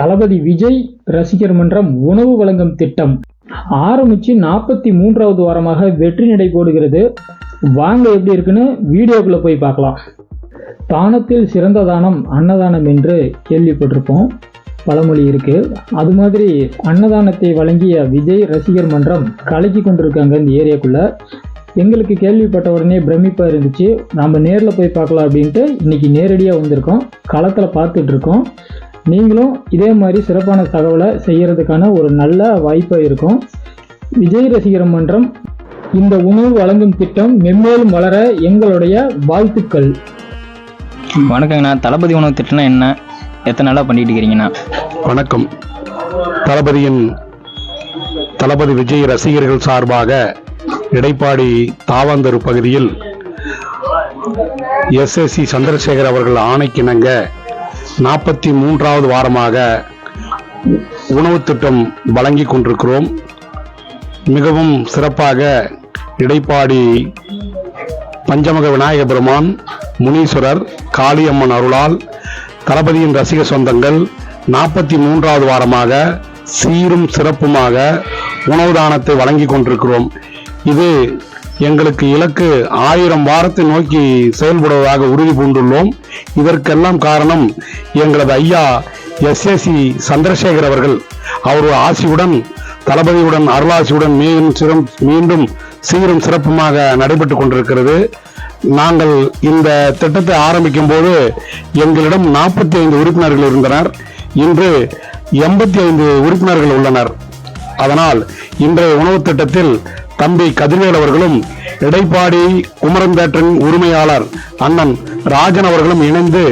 தளபதி விஜய் ரசிகர் மன்றம் உணவு வழங்கும் திட்டம். ஆரம்பித்து நாற்பத்தி மூன்றாவது வாரமாக வெற்றி நடை போடுகிறது. வாங்க எப்படி இருக்குன்னு வீடியோக்குள்ளே போய் பார்க்கலாம். தானத்தில் சிறந்த தானம் அன்னதானம் என்று கேள்விப்பட்டிருப்போம். பழமொழி இருக்குது அது மாதிரி அன்னதானத்தை வழங்கிய விஜய் ரசிகர் மன்றம் கலக்கி கொண்டிருக்காங்க இந்த ஏரியாக்குள்ளே. எங்களுக்கு கேள்விப்பட்ட உடனே பிரமிப்பாக இருந்துச்சு. நம்ம நேரில் போய் பார்க்கலாம் அப்படின்ட்டு இன்னைக்கு நேரடியாக வந்திருக்கோம். களத்தில் பார்த்துட்ருக்கோம் நீங்களும் இதே மாதிரி சிறப்பான தகவலை செய்யறதுக்கான ஒரு நல்ல வாய்ப்பாக இருக்கும். விஜய் ரசிகர் மன்றம் இந்த உணவு வழங்கும் திட்டம் மென்மேலும் வளர எங்களுடைய வாழ்த்துக்கள். வணக்கங்கண்ணா. தளபதி உணவு திட்டம்னா என்ன? எத்தனை நாளாக பண்ணிட்டு இருக்கிறீங்கண்ணா வணக்கம். தளபதியின் தளபதி விஜய் ரசிகர்கள் சார்பாக இடைப்பாடி தாவாந்தரு பகுதியில் எஸ்எஸ்சி சந்திரசேகர் அவர்கள் ஆணைக்கிணங்க நாற்பத்தி மூன்றாவது வாரமாக உணவு திட்டம் வழங்கி கொண்டிருக்கிறோம். மிகவும் சிறப்பாக இடைப்பாடி பஞ்சமுக விநாயக பெருமான் முனீஸ்வரர் காளியம்மன் அருளால் தளபதியின் ரசிக சொந்தங்கள் நாற்பத்தி மூன்றாவது வாரமாக சீரும் சிறப்புமாக உணவு தானத்தை வழங்கி கொண்டிருக்கிறோம். இது எங்களுக்கு இலக்கு ஆயிரம் வாரத்தை நோக்கி செயல்படுவதாக உறுதி பூண்டுள்ளோம். இதற்கெல்லாம் காரணம் எங்களது ஐயா எஸ்எஸ்சி சந்திரசேகர் அவர்கள். அவர் ஆசியுடன் தளபதியுடன் அருளாசியுடன் மீண்டும் சிறம் மீண்டும் சீரும் சிறப்புமாக நடைபெற்று கொண்டிருக்கிறது. நாங்கள் இந்த திட்டத்தை ஆரம்பிக்கும் போது எங்களிடம் நாற்பத்தி ஐந்து உறுப்பினர்கள் இருந்தனர். இன்று எண்பத்தி ஐந்து உறுப்பினர்கள் உள்ளனர். அதனால் இன்றைய உணவு திட்டத்தில் தம்பி கதிர்வேல் அவர்களும் இடைப்பாடி குமரந்தேற்றின் உரிமையாளர் அண்ணன் ராஜன் அவர்களும் இணைந்து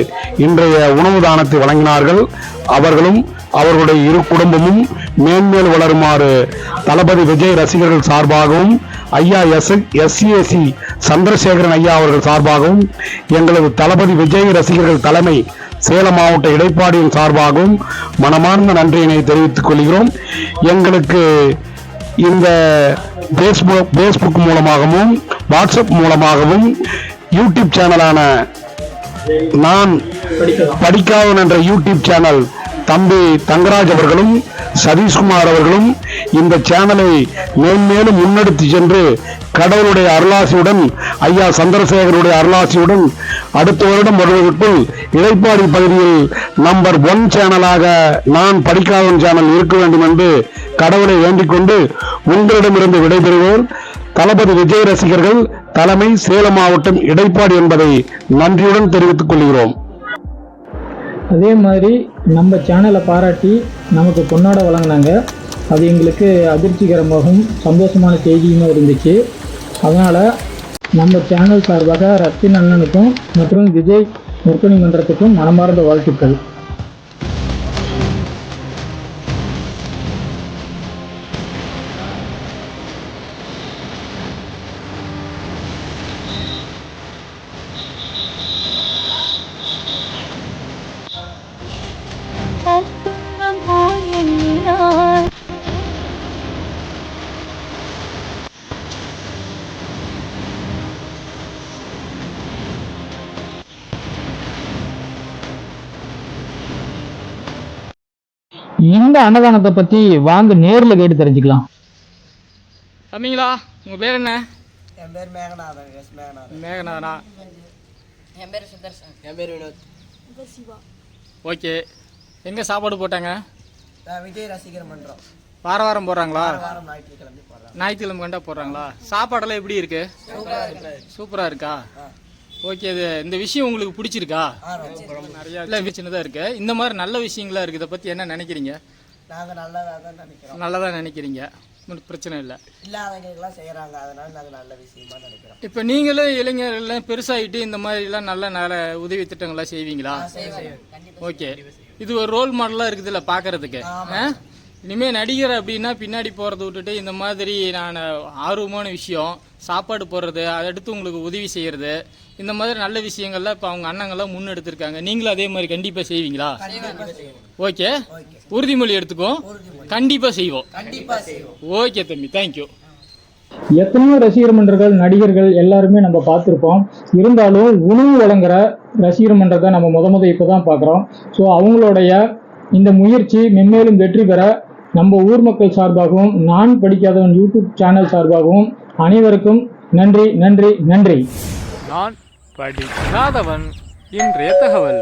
இன்றைய உணவு தானத்தை வழங்கினார்கள். அவர்களும் அவர்களுடைய இரு குடும்பமும் மேன்மேல் வளருமாறு தளபதி விஜய் ரசிகர்கள் சார்பாகவும் ஐயா எஸ் எஸ்சிஏசி சந்திரசேகரன் ஐயா அவர்கள் சார்பாகவும் எங்களது தளபதி விஜய் ரசிகர்கள் தலைமை சேலம் மாவட்ட இடைப்பாடியின் சார்பாகவும் மனமார்ந்த நன்றியினை தெரிவித்துக் கொள்கிறோம். எங்களுக்கு இந்த ஃபேஸ்புக் ஃபேஸ்புக் மூலமாகவும் வாட்ஸ்அப் மூலமாகவும் யூடியூப் சேனலான நான் படிக்காதவன் என்ற யூடியூப் சேனல் தம்பி தங்கராஜ் அவர்களும் சதீஷ்குமார் அவர்களும் இந்த சேனலை மேன்மேலும் முன்னெடுத்து சென்று கடவுளுடைய அருளாசியுடன் ஐயா சந்திரசேகருடைய அருளாசியுடன் அடுத்த வருடம் வருவதற்குள் இடைப்பாடி பகுதியில் நம்பர் ஒன் சேனலாக நான் படிக்காதன் சேனல் இருக்க வேண்டும் என்று கடவுளை வேண்டிக் கொண்டு உங்களிடமிருந்து விடைபெறுவோர் தளபதி விஜய் ரசிகர்கள் தலைமை சேலம் மாவட்டம் இடைப்பாடு என்பதை நன்றியுடன் தெரிவித்துக் கொள்கிறோம். அதே மாதிரி நம்ம சேனலை பாராட்டி நமக்கு பொன்னாட வழங்கினாங்க. அது எங்களுக்கு அதிர்ச்சிகரமாகவும் சந்தோஷமான செய்தியுமாக இருந்துச்சு. அதனால் நம்ம சேனல் சார்பாக ரத்தின் அண்ணனுக்கும் மற்றும் விஜய் முற்கணி மன்றத்துக்கும் மனமார்ந்த வாழ்த்துக்கள். இந்த அன்னதானத்தை பற்றி வாங்க நேரில் கேட்டு தெரிஞ்சுக்கலாம். தம்பிங்களா உங்கள் பேர் என்ன? என் பேர் மேகநாதன் எஸ் மேகநாதன். மேகநாதனா? என் பேர் சுதர்சன். என் பேர் வினோத். ஓகே. எங்கே சாப்பாடு போட்டாங்க? நான் விஜய் ரசிகர் மன்றம். வார வாரம் போடுறாங்களா? வாரம் ஞாயிற்றுக்கிழமை ஞாயிற்றுக்கிழமை கண்டா போடுறாங்களா? சாப்பாடெல்லாம் எப்படி இருக்கு? சூப்பராக இருக்கா. ஓகே இது இந்த விஷயம் உங்களுக்கு பிடிச்சிருக்கா? நிறைய இல்லை சின்னதாக இருக்கு. இந்த மாதிரி நல்ல விஷயங்களா இருக்கு இதை பற்றி என்ன நினைக்கிறீங்க? நாங்கள் நல்லதாக தான் நினைக்கிறோம். நல்லதா நினைக்கிறீங்க. ஒண்ணும் பிரச்சனை இல்லை. இல்லாதவங்களுக்கெல்லாம் செய்கிறாங்க அதனால நாங்கள் நல்ல விஷயமா நினைக்கிறோம். இப்போ நீங்களும் இளைஞர்கள்லாம் பெருசாகிட்டு இந்த மாதிரிலாம் நல்ல நல்ல உதவி திட்டங்கள்லாம் செய்வீங்களா? ஓகே இது ஒரு ரோல் மாடலாக இருக்குதுல்ல பார்க்கறதுக்கு ஆ? இனிமே நடிகர் அப்படின்னா பின்னாடி போகிறத விட்டுட்டு இந்த மாதிரி நான் ஆர்வமான விஷயம் சாப்பாடு போடுறது அதை அடுத்து உங்களுக்கு உதவி செய்கிறது இந்த மாதிரி நல்ல விஷயங்கள்லாம் இப்போ அவங்க அண்ணங்கள்லாம் முன்னெடுத்திருக்காங்க. நீங்களும் அதே மாதிரி கண்டிப்பாக செய்வீங்களா? ஓகே. உறுதிமொழி எடுத்துக்கோ கண்டிப்பாக செய்வோம். கண்டிப்பாக செய்வோம். ஓகே தம்பி தேங்க்யூ எத்தனையோ ரசிகர் மன்றங்கள் நடிகர்கள் எல்லாருமே நம்ம பார்த்துருப்போம். இருந்தாலும் உணவு வழங்குற ரசிகர் மன்றத்தை நம்ம முத முத இப்போ தான் பார்க்குறோம். ஸோ அவங்களுடைய இந்த முயற்சி மென்மேலும் வெற்றி பெற நம்ம ஊர் மக்கள் சார்பாகவும் நான் படிக்காதவன் யூடியூப் சேனல் சார்பாகவும் அனைவருக்கும் நன்றி நன்றி நன்றி. நான் படிக்காதவன் இன்றைய தகவல்.